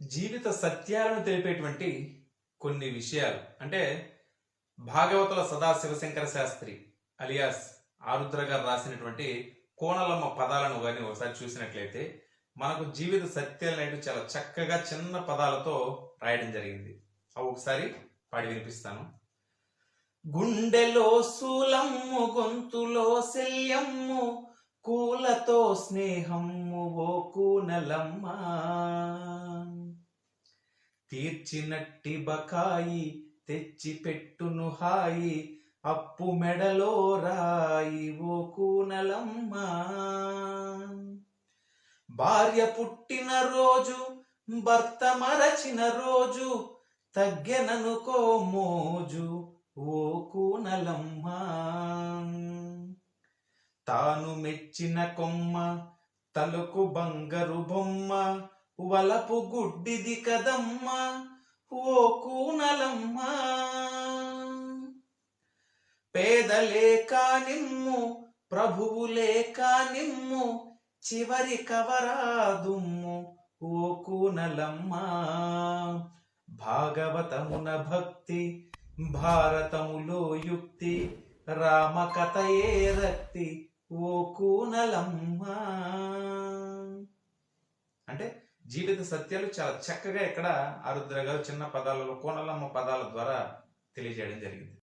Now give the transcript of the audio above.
జీవిత సత్యాలను తెలిపేటువంటి కొన్ని విషయాలు. అంటే భాగవతుల సదా శివశంకర శాస్త్రి అలియాస్ ఆరుద్ర గారు రాసినటువంటి కోణలమ్మ పదాలను కానీ ఒకసారి చూసినట్లయితే మనకు జీవిత సత్యాలు అనేవి చాలా చక్కగా చిన్న పదాలతో రాయడం జరిగింది. అవి ఒకసారి పాడి వినిపిస్తాను. గుండెలో శూలమ్ము గొంతులో శల్యమ్ము కూలతో స్నేహమ్ము ఓ కూనలమ్మ. తీర్చినట్టి బకాయి తెచ్చి పెట్టును హాయి అప్పు మెడలో రాయి ఓ కూనలమ్మ. భార్య పుట్టిన రోజు భర్త మరచిన రోజు తగ్గెననుకో మోజు ఓ కూనలమ్మ. తాను మెచ్చిన కొమ్మ తలకు బంగరు బొమ్మ వలపు గుడ్డిది కదమ్మ ఓ కూనలమ్మ. పేదలే కానిమ్ము ప్రభువులే కానిమ్ము చివరి కవరాదుమ్ము ఓ కూనలమ్మ. భాగవతమున భక్తి భారతములో యుక్తి రామకథయే రక్తి ఓ కూనలమ్మ. జీవిత సత్యాలు చాలా చక్కగా ఇక్కడ ఆరుద్ర గారు చిన్న పదాలలో కోనలమ్మ పదాల ద్వారా తెలియజేయడం జరిగింది.